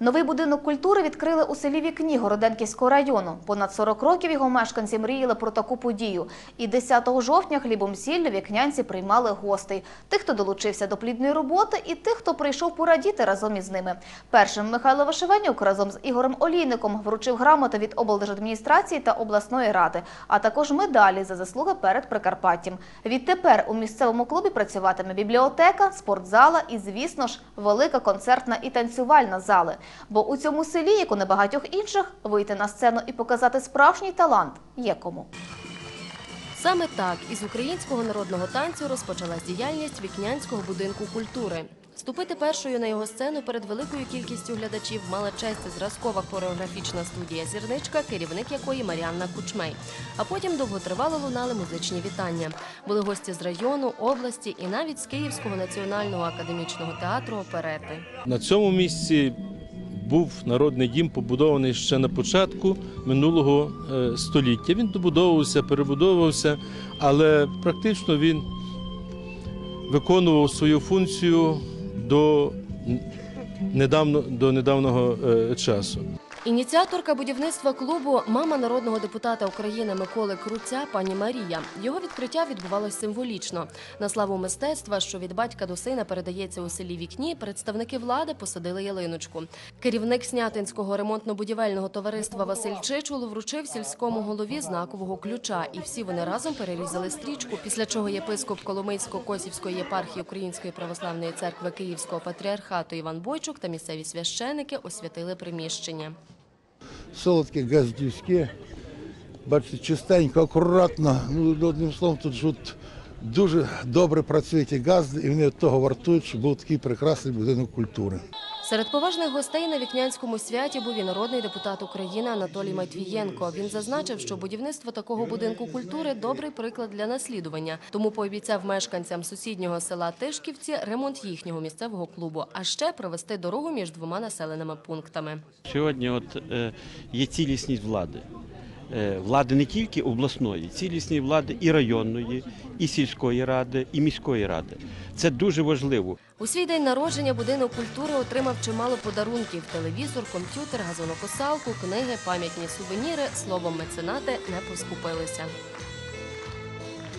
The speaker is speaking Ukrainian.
Новий будинок культури відкрили у селі Вікні Городенківського району. Понад 40 років його мешканці мріяли про таку подію. І 10 жовтня хлібом сіллю вікнянці приймали гостей. Тих, хто долучився до плідної роботи, і тих, хто прийшов порадіти разом із ними. Першим Михайло Вишиванюк разом з Ігорем Олійником вручив грамоти від облдержадміністрації та обласної ради, а також медалі за заслуги перед Прикарпаттям. Відтепер у місцевому клубі працюватиме бібліотека, спортзала і, звісно ж, велика концертна і танцювальна зали. Бо у цьому селі, як у небагатьох інших, вийти на сцену і показати справжній талант є кому. Саме так із українського народного танцю розпочалась діяльність Вікнянського будинку культури. Вступити першою на його сцену перед великою кількістю глядачів мала честь зразкова хореографічна студія Зірничка, керівник якої Маріанна Кучмей. А потім довготривало лунали музичні вітання. Були гості з району, області і навіть з Київського національного академічного театру оперети. На цьому місці був народний дім, побудований ще на початку минулого е, століття. Він добудовувався, перебудовувався, але практично він виконував свою функцію до недавно, до недавнього е, часу. Ініціаторка будівництва клубу мама народного депутата України Миколи Круця, пані Марія. Його відкриття відбувалось символічно. На славу мистецтва, що від батька до сина передається у селі Вікні, представники влади посадили ялиночку. Керівник Снятинського ремонтно-будівельного товариства Василь Чичул вручив сільському голові знакового ключа, і всі вони разом перерізали стрічку. Після чого єпископ Коломийсько-Косівської єпархії Української православної церкви Київського патріархату Іван Бойчук та місцеві священики освятили приміщення. Солодке газдівське. Бачите, чистенько, акуратно. Ну, одним словом, тут, тут дуже добре працюють і газди, і вони від того вартують, щоб був такий прекрасний будинок культури. Серед поважних гостей на вікнянському святі був і народний депутат України Анатолій Матвієнко. Він зазначив, що будівництво такого будинку культури добрий приклад для наслідування. Тому пообіцяв мешканцям сусіднього села Тишківці ремонт їхнього місцевого клубу, а ще провести дорогу між двома населеними пунктами. Сьогодні от, е, є цілісність влади. Е, Влади не тільки обласної, цілісної влади і районної, і сільської ради, і міської ради. Це дуже важливо. У свій день народження будинок культури отримав чимало подарунків: телевізор, комп'ютер, газонокосалку, книги, пам'ятні сувеніри. Словом, меценати не поскупилися.